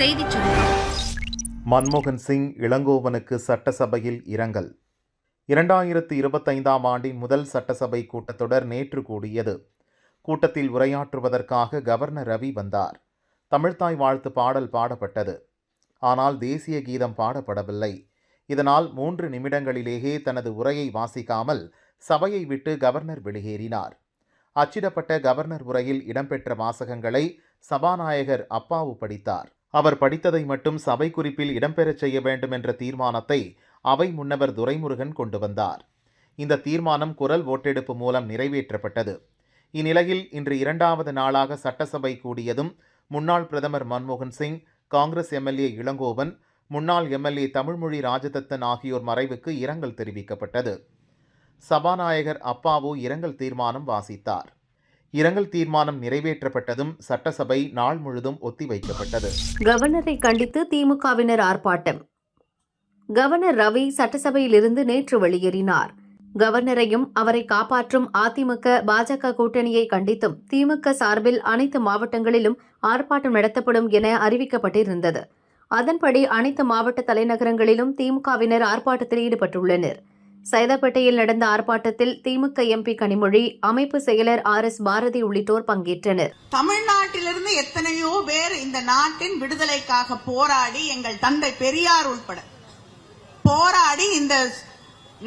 செய்திச் சுருக்கம் மன்மோகன் சிங் இளங்கோவனுக்கு சட்டசபையில் இரங்கல். இரண்டாயிரத்து இருபத்தைந்தாம் ஆண்டின் முதல் சட்டசபை கூட்டத்தொடர் நேற்று கூடியது. கூட்டத்தில் உரையாற்றுவதற்காக கவர்னர் ரவி வந்தார். தமிழ்த்தாய் வாழ்த்து பாடல் பாடப்பட்டது. ஆனால் தேசிய கீதம் பாடப்படவில்லை. இதனால் மூன்று நிமிடங்களிலேயே தனது உரையை வாசிக்காமல் சபையை விட்டு கவர்னர் வெளியேறினார். அச்சிடப்பட்ட கவர்னர் உரையில் இடம்பெற்ற வாசகங்களை சபாநாயகர் அப்பாவு படித்தார். அவர் படித்ததை மட்டும் சபை குறிப்பில் இடம்பெறச் செய்ய வேண்டும் என்ற தீர்மானத்தை அவை முன்னவர் துரைமுருகன் கொண்டு வந்தார். இந்த தீர்மானம் குரல் ஓட்டெடுப்பு மூலம் நிறைவேற்றப்பட்டது. இந்நிலையில் இன்று இரண்டாவது நாளாக சட்டசபை கூடியதும் முன்னாள் பிரதமர் மன்மோகன் சிங் காங்கிரஸ் எம்எல்ஏ இளங்கோவன் முன்னாள் எம்எல்ஏ தமிழ்மொழி ராஜதத்தன் ஆகியோர் மறைவுக்கு இரங்கல் தெரிவிக்கப்பட்டது. சபாநாயகர் அப்பாவு இரங்கல் தீர்மானம் வாசித்தார். இரங்கல் தீர்மானம் நிறைவேற்றப்பட்டதும் சட்டசபை நாள் முழுதும் ஒத்திவைக்கப்பட்டது. கவர்னரை கண்டித்து திமுகவினர் ஆர்ப்பாட்டம். கவர்னர் ரவி சட்டசபையிலிருந்து நேற்று வெளியேறினார். கவர்னரையும் அவரை காப்பாற்றும் அதிமுக பாஜக கூட்டணியை கண்டித்தும் திமுக சார்பில் அனைத்து மாவட்டங்களிலும் ஆர்ப்பாட்டம் நடத்தப்படும் என அறிவிக்கப்பட்டிருந்தது. அதன்படி அனைத்து மாவட்ட தலைநகரங்களிலும் திமுகவினர் ஆர்ப்பாட்டத்தில் ஈடுபட்டுள்ளனர். சைதாப்பேட்டையில் நடந்த ஆர்ப்பாட்டத்தில் திமுக எம்பி கனிமொழி அமைப்பு செயலர் ஆர் எஸ் பாரதி உள்ளிட்டோர் பங்கேற்றனர். தமிழ்நாட்டிலிருந்து எத்தனையோ பேர் இந்த நாட்டின் விடுதலைக்காக போராடி எங்கள் தந்தை பெரியார் உள்பட போராடி இந்த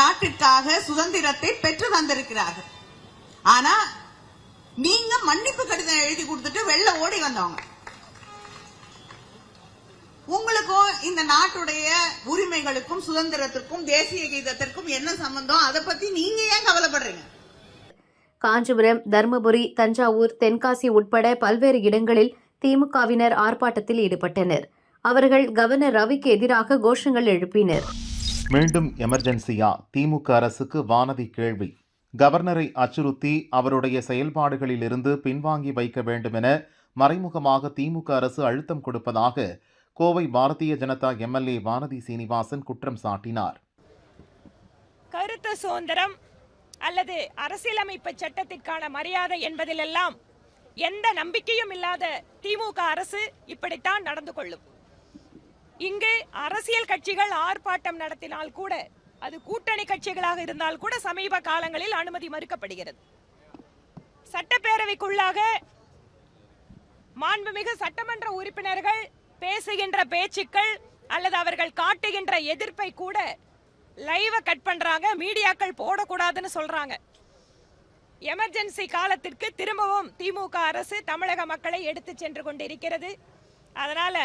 நாட்டிற்காக சுதந்திரத்தை பெற்று தந்திருக்கிறார்கள். ஆனா நீங்க மன்னிப்பு கடிதம் எழுதி கொடுத்துட்டு வெளில ஓடி வந்தவங்க. உங்களுக்கும் இந்த நாட்டுடைய உரிமைகளுக்கும் சுதந்திரத்திற்கும் தேசிய கீதத்திற்கும் என்ன சம்பந்தம்? அதை பத்தி நீங்க ஏன் கவலைப்படுறீங்க? காஞ்சிபுரம் தருமபுரி தஞ்சாவூர் தென்காசி உட்பட பல்வேறு இடங்களில் திமுகவினர் ஆர்ப்பாட்டத்தில் ஈடுபட்டனர். அவர்கள் கவர்னர் ரவிக்கு எதிராக கோஷங்கள் எழுப்பினர். மீண்டும் எமர்ஜென்சியா? திமுக அரசுக்கு வானதி கேள்வி. கவர்னரை அச்சுறுத்தி அவருடைய செயல்பாடுகளிலிருந்து பின்வாங்கி வைக்க வேண்டுமென மறைமுகமாக திமுக அரசு அழுத்தம் கொடுப்பதாக கோவை பாரதிய ஜனதா எம்எல்ஏ வானதி சீனிவாசன் குற்றம் சாட்டினார். கருத்து சுதந்திரம் அல்லது அரசியலமைப்பு சட்டத்திற்கான மரியாதை என்பதிலெல்லாம் எந்த நம்பிக்கையும் இல்லாத திமுக அரசு இப்படித்தான் நடந்து கொள்ளும். இங்கு அரசியல் கட்சிகள் ஆர்ப்பாட்டம் நடத்தினால் கூட அது கூட்டணி கட்சிகளாக இருந்தால் கூட சமீப காலங்களில் அனுமதி மறுக்கப்படுகிறது. சட்டப்பேரவைக்குள்ளாக மாண்புமிகு சட்டமன்ற உறுப்பினர்கள் பேசுகின்ற பேச்சுக்கள் அல்லது அவர்கள் காட்டுகின்ற எதிர்ப்பை கூட லைவை கட் பண்றாங்க. மீடியாக்கள் போடக்கூடாதுன்னு சொல்றாங்க. எமர்ஜென்சி காலத்திற்கு திரும்பவும் திமுக அரசு தமிழக மக்களை எடுத்து சென்று கொண்டிருக்கிறது. அதனால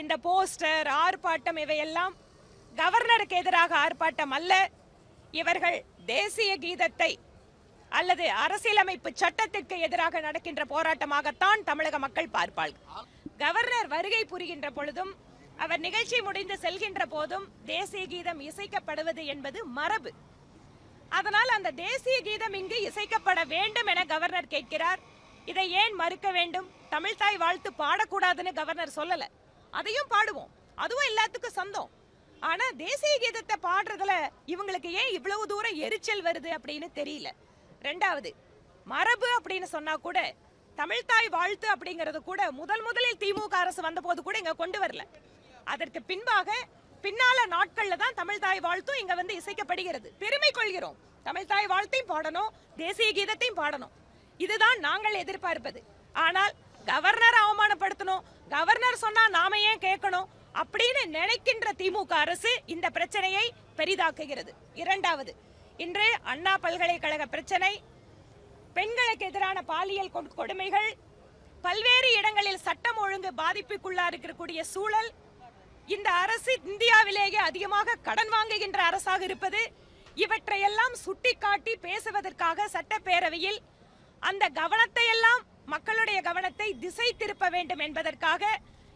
இந்த போஸ்டர் ஆர்ப்பாட்டம் இவையெல்லாம் கவர்னருக்கு எதிராக ஆர்ப்பாட்டம் அல்ல. இவர்கள் தேசிய கீதத்தை அல்லது அரசியலமைப்பு சட்டத்திற்கு எதிராக நடக்கின்ற போராட்டமாகத்தான் தமிழக மக்கள் பார்ப்பார்கள். கவர்னர் வருகை புரிகின்ற பொழுதும் அவர் நிகழ்ச்சி முடிந்து செல்கின்ற போதும் தேசிய கீதம் இசைக்கப்படுவது என்பது மரபு. அதனால் அந்த தேசிய கீதம் இங்கு இசைக்கப்பட வேண்டும் என கவர்னர் கேட்கிறார். இதை ஏன் மறுக்க வேண்டும்? தமிழ்தாய் வாழ்த்து பாடக்கூடாதுன்னு கவர்னர் சொல்லல. அதையும் பாடுவோம். அதுவும் எல்லாத்துக்கும் சொந்தம். ஆனா தேசிய கீதத்தை பாடுறதுல இவங்களுக்கு ஏன் இவ்வளவு தூரம் எரிச்சல் வருது அப்படின்னு தெரியல. ரெண்டாவது மரபு அப்படின்னு சொன்னா கூட தமிழ்தாய் வாழ்த்து அப்படிங்கிறது கூட முதல் முதலில் திமுக அரசு வந்தபோது கூட இங்கே கொண்டு வரல. அதற்கு பின்பாக பின்னால நாட்கள்ல தான் தமிழ்தாய் வாழ்த்தும் இங்க வந்து இசைக்கப்படுகிறது. பெருமை கொள்கிறோம். தமிழ்தாய் வாழ்த்தையும் பாடணும் தேசிய கீதத்தையும் பாடணும். இதுதான் நாங்கள் எதிர்பார்ப்பது. ஆனால் கவர்னர் அவமானப்படுத்தணும் கவர்னர் சொன்னா நாம ஏன் கேட்கணும் அப்படின்னு நினைக்கின்ற திமுக அரசு இந்த பிரச்சனையை பெரிதாக்குகிறது. இரண்டாவது இன்று அண்ணா பல்கலைக்கழக பிரச்சனை பெண்களுக்கு எதிரான பாலியல் கொடுமைகள் பல்வேறு இடங்களில் சட்டம் ஒழுங்கு பாதிப்புக்குள்ளா இருக்கக்கூடிய சூழல் இந்த அரசு இந்தியாவிலேயே அதிகமாக கடன் வாங்குகின்ற அரசாக இருப்பது இவற்றையெல்லாம் சுட்டிக்காட்டி பேசுவதற்காக சட்டப்பேரவையில் அந்த கவனத்தை எல்லாம் மக்களுடைய கவனத்தை திசை திருப்ப வேண்டும் என்பதற்காக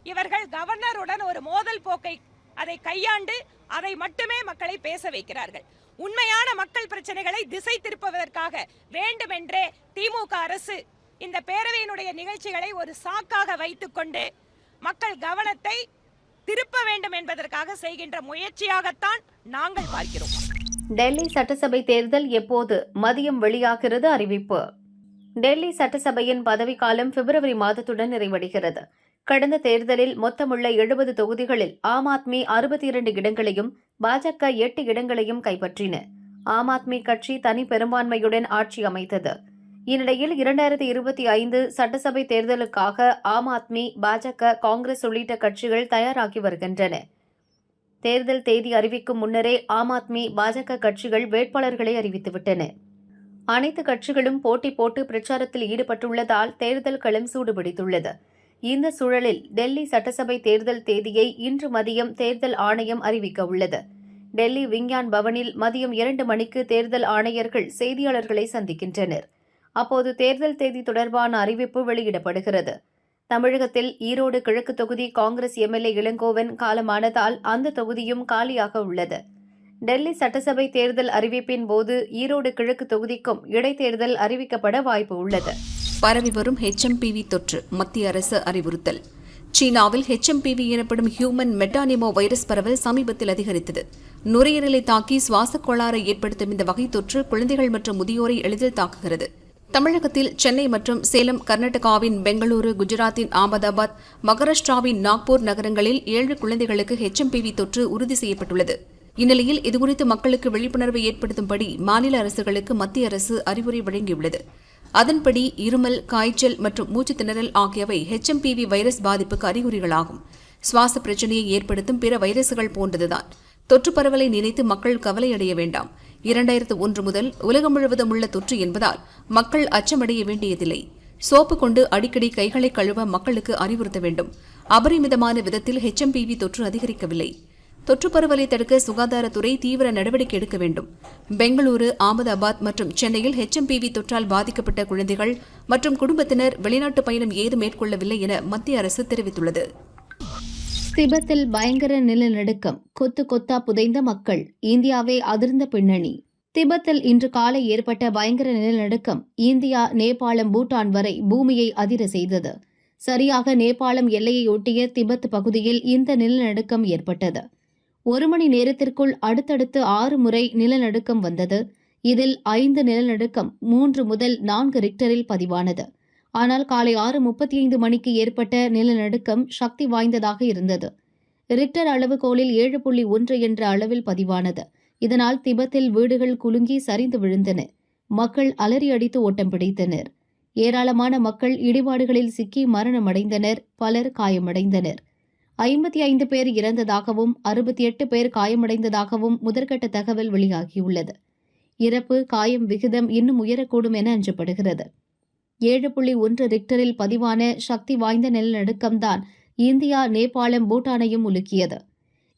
இவர்கள் கவர்னருடன் ஒரு மோதல் போக்கை அதை கையாண்டு அதை மட்டுமே மக்களை பேச வைக்கிறார்கள். உண்மையான மக்கள் பிரச்சனைகளை திசை திருப்புவதற்காக வேண்டுமென்றே திமுக அரசு இந்த பேரவையினுடைய நிகழ்ச்சிகளை ஒரு சாக்காக வைத்துக்கொண்டு மக்கள் கவனத்தை திருப்ப வேண்டும் என்பதற்காக செய்கின்ற முயற்சியாகத்தான் நாங்கள் பார்க்கிறோம். டெல்லி சட்டசபை தேர்தல் எப்போது மதியம் வெளியாகிறது அறிவிப்பு. டெல்லி சட்டசபையின் பதவிக்காலம் பிப்ரவரி மாதத்துடன் நிறைவடைகிறது. கடந்த தேர்தலில் மொத்தமுள்ள எழுபது தொகுதிகளில் ஆம் ஆத்மி அறுபத்தி இரண்டு இடங்களையும் பாஜக எட்டு இடங்களையும் கைப்பற்றின. ஆம் ஆத்மி கட்சி தனி பெரும்பான்மையுடன் ஆட்சி அமைத்தது. இந்நிலையில் இரண்டாயிரத்தி இருபத்தி ஐந்து சட்டசபை தேர்தலுக்காக ஆம் ஆத்மி பாஜக காங்கிரஸ் உள்ளிட்ட கட்சிகள் தயாராகி வருகின்றன. தேர்தல் தேதி அறிவிக்கும் முன்னரே ஆம் ஆத்மி பாஜக கட்சிகள் வேட்பாளர்களை அறிவித்துவிட்டன. அனைத்து கட்சிகளும் போட்டி போட்டு பிரச்சாரத்தில் ஈடுபட்டுள்ளதால் தேர்தல் களம் சூடுபிடித்துள்ளது. இந்த சூழலில் டெல்லி சட்டசபை தேர்தல் தேதியை இன்று மதியம் தேர்தல் ஆணையம் அறிவிக்க உள்ளது. டெல்லி விஞ்ஞான் பவனில் மதியம் இரண்டு மணிக்கு தேர்தல் ஆணையர்கள் செய்தியாளர்களை சந்திக்கின்றனர். அப்போது தேர்தல் தேதி தொடர்பான அறிவிப்பு வெளியிடப்படுகிறது. தமிழகத்தில் ஈரோடு கிழக்கு தொகுதி காங்கிரஸ் எம்எல்ஏ இளங்கோவன் காலமானதால் அந்த தொகுதியும் காலியாக உள்ளது. டெல்லி சட்டசபை தேர்தல் அறிவிப்பின் போது ஈரோடு கிழக்கு தொகுதிக்கும் இடைத்தேர்தல் அறிவிக்கப்பட வாய்ப்பு உள்ளது. பரவி வரும் ஹெச்எம்பிவி தொற்று மத்திய அரசு அறிவுறுத்தல். சீனாவில் ஹெச்எம்பிவி எனப்படும் ஹியூமன் மெட்டானிமோ வைரஸ் பரவல் சமீபத்தில் அதிகரித்தது. நுரையீரலை தாக்கி சுவாசக் கோளாறை ஏற்படுத்தும் இந்த வகை தொற்று குழந்தைகள் மற்றும் முதியோரை எளிதில் தாக்குகிறது. தமிழகத்தில் சென்னை மற்றும் சேலம் கர்நாடகாவின் பெங்களூரு குஜராத்தின் அகமதாபாத் மகாராஷ்டிராவின் நாக்பூர் நகரங்களில் ஏழு குழந்தைகளுக்கு ஹெச்எம்பிவி தொற்று உறுதி செய்யப்பட்டுள்ளது. இந்நிலையில் இதுகுறித்து மக்களுக்கு விழிப்புணர்வை ஏற்படுத்தும்படி மாநில அரசுகளுக்கு மத்திய அரசு அறிவுரை வழங்கியுள்ளது. அதன்படி இருமல் காய்ச்சல் மற்றும் மூச்சு திணறல் ஆகியவை ஹெச்எம்பிவி வைரஸ் பாதிப்புக்கு அறிகுறிகளாகும். சுவாச பிரச்சனையை ஏற்படுத்தும் பிற வைரசுகள் போன்றதுதான். தொற்று பரவலை நினைத்து மக்கள் கவலையடைய வேண்டாம். இரண்டாயிரத்து ஒன்று முதல் உலகம் முழுவதும் உள்ள தொற்று என்பதால் மக்கள் அச்சமடைய வேண்டியதில்லை. சோப்பு கொண்டு அடிக்கடி கைகளை கழுவ மக்களுக்கு அறிவுறுத்த வேண்டும். அபரிமிதமான விதத்தில் ஹெச்எம்பிவி தொற்று அதிகரிக்கவில்லை. தொற்று பரவலை தடுக்க சுகாதாரத்துறை தீவிர நடவடிக்கை எடுக்க வேண்டும். பெங்களூரு அகமதாபாத் மற்றும் சென்னையில் ஹெச்எம்பிவி தொற்றால் பாதிக்கப்பட்ட குழந்தைகள் மற்றும் குடும்பத்தினர் வெளிநாட்டு பயணம் ஏதும் மேற்கொள்ளவில்லை என மத்திய அரசு தெரிவித்துள்ளது. திபெத்தில் பயங்கர நிலநடுக்கம் கொத்து கொத்தா புதைந்த மக்கள் இந்தியாவே அதிர்ந்த பின்னணி. திபெத்தில் இன்று காலை ஏற்பட்ட பயங்கர நிலநடுக்கம் இந்தியா நேபாளம் பூட்டான் வரை பூமியை அதிர செய்தது. சரியாக நேபாளம் எல்லையை ஒட்டிய திபெத் பகுதியில் இந்த நிலநடுக்கம் ஏற்பட்டது. ஒரு மணி நேரத்திற்குள் அடுத்தடுத்து ஆறு முறை நிலநடுக்கம் வந்தது. இதில் ஐந்து நிலநடுக்கம் மூன்று முதல் நான்கு ரிக்டரில் பதிவானது. ஆனால் காலை ஆறு முப்பத்தி ஐந்து மணிக்கு ஏற்பட்ட நிலநடுக்கம் சக்தி வாய்ந்ததாக இருந்தது. ரிக்டர் அளவுகோலில் ஏழு புள்ளி ஒன்று என்ற அளவில் பதிவானது. இதனால் திபெத்தில் வீடுகள் குலுங்கி சரிந்து விழுந்தன. மக்கள் அலறி அடித்து ஓட்டம் பிடித்தனர். ஏராளமான மக்கள் இடிபாடுகளில் சிக்கி மரணமடைந்தனர். பலர் காயமடைந்தனர். ஐம்பத்தி ஐந்து பேர் இறந்ததாகவும் அறுபத்தி எட்டு பேர் காயமடைந்ததாகவும் முதற்கட்ட தகவல் வெளியாகியுள்ளது. இறப்பு காயம் விகிதம் இன்னும் உயரக்கூடும் என அஞ்சப்படுகிறது. ஏழு புள்ளி ஒன்று ரிக்டரில் பதிவான சக்தி வாய்ந்த நிலநடுக்கம்தான் இந்தியா நேபாளம் பூட்டானையும் உலுக்கியது.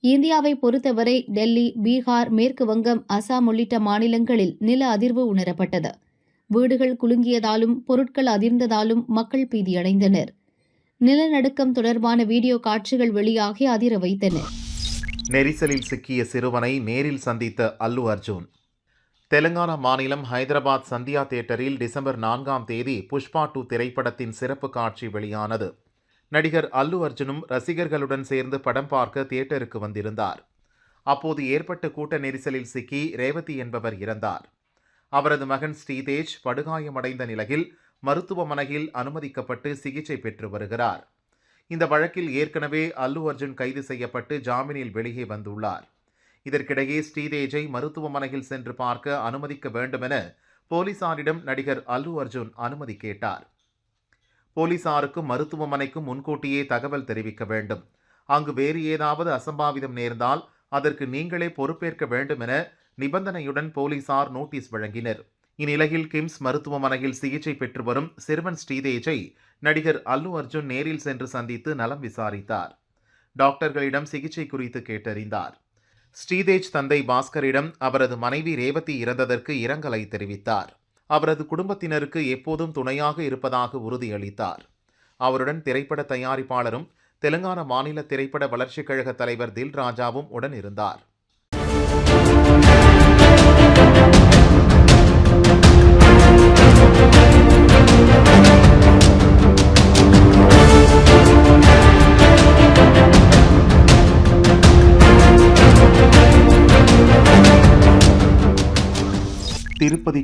இந்தியாவை பொறுத்தவரை டெல்லி பீகார் மேற்கு வங்கம் அசாம் உள்ளிட்ட மாநிலங்களில் நில அதிர்வு உணரப்பட்டது. வீடுகள் குலுங்கியதாலும் பொருட்கள் அதிர்ந்ததாலும் மக்கள் பீதியடைந்தனர். நிலநடுக்கம் தொடர்பான வீடியோ காட்சிகள் வெளியாகி அதிர வைத்தன. நெரிசலில் சிக்கிய சிறுவனை நேரில் சந்தித்த அல்லு அர்ஜுன். தெலுங்கானா மாநிலம் ஹைதராபாத் சந்தியா தியேட்டரில் டிசம்பர் நான்காம் தேதி புஷ்பா டூ திரைப்படத்தின் சிறப்பு காட்சி வெளியானது. நடிகர் அல்லு அர்ஜுனும் ரசிகர்களுடன் சேர்ந்து படம் பார்க்க தியேட்டருக்கு வந்திருந்தார். அப்போது ஏற்பட்ட கூட்ட நெரிசலில் சிக்கி ரேவதி என்பவர் இறந்தார். அவரது மகன் ஸ்ரீதேஜ் படுகாயமடைந்த நிலையில் மருத்துவமனையில் அனுமதிக்கப்பட்டு சிகிச்சை பெற்று வருகிறார். இந்த வழக்கில் ஏற்கனவே அல்லு அர்ஜுன் கைது செய்யப்பட்டு ஜாமீனில் வெளியே வந்துள்ளார். இதற்கிடையே ஸ்ரீதேஜை மருத்துவமனையில் சென்று பார்க்க அனுமதிக்க வேண்டுமென போலீசாரிடம் நடிகர் அல்லு அர்ஜுன் அனுமதி கேட்டார். போலீசாருக்கும் மருத்துவமனைக்கும் முன்கூட்டியே தகவல் தெரிவிக்க வேண்டும். அங்கு வேறு ஏதாவது அசம்பாவிதம் நேர்ந்தால் அதற்கு நீங்களே பொறுப்பேற்க வேண்டும் என நிபந்தனையுடன் போலீசார் நோட்டீஸ் வழங்கினர். இந்நிலையில் கிம்ஸ் மருத்துவமனையில் சிகிச்சை பெற்று வரும் சிறுவன் ஸ்ரீதேஜை நடிகர் அல்லு அர்ஜுன் நேரில் சென்று சந்தித்து நலம் விசாரித்தார். டாக்டர்களிடம் சிகிச்சை குறித்து கேட்டறிந்தார். ஸ்ரீதேஜ் தந்தை பாஸ்கரிடம் அவரது மனைவி ரேவதி இறந்ததற்கு இரங்கலை தெரிவித்தார். அவரது குடும்பத்தினருக்கு எப்போதும் துணையாக இருப்பதாக உறுதியளித்தார். அவருடன் திரைப்பட தயாரிப்பாளரும் தெலுங்கானா மாநில திரைப்பட வளர்ச்சிக் கழக தலைவர் தில் ராஜாவும் உடன் இருந்தார்.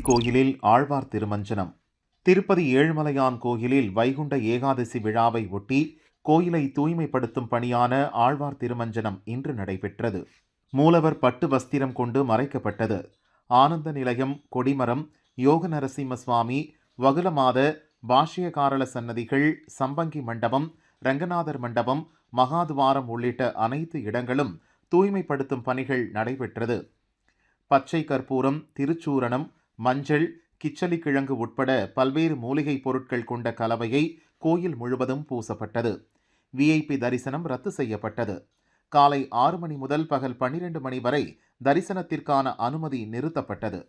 கோயிலில் ஆழ்வார் திருமஞ்சனம். திருப்பதி ஏழுமலையான் கோயிலில் வைகுண்ட ஏகாதசி விழாவை ஒட்டி கோயிலை தூய்மைப்படுத்தும் பணியான ஆழ்வார் திருமஞ்சனம் இன்று நடைபெற்றது. மூலவர் பட்டு வஸ்திரம் கொண்டு மறைக்கப்பட்டது. ஆனந்த நிலையம் கொடிமரம் யோக நரசிம்ம சுவாமி வகுலமாத பாஷ்யகாரள சன்னதிகள் சம்பங்கி மண்டபம் ரங்கநாதர் மண்டபம் மகாதுவாரம் உள்ளிட்ட அனைத்து இடங்களும் தூய்மைப்படுத்தும் பணிகள் நடைபெற்றது. பச்சை கற்பூரம் திருச்சூரணம் மஞ்சள் கிச்சலி கிழங்கு உட்பட பல்வேறு மூலிகைப் பொருட்கள் கொண்ட கலவையை கோயில் முழுவதும் பூசப்பட்டது. விஐபி தரிசனம் ரத்து செய்யப்பட்டது. காலை ஆறு மணி முதல் பகல் பன்னிரண்டு மணி வரை தரிசனத்திற்கான அனுமதி நிறுத்தப்பட்டது.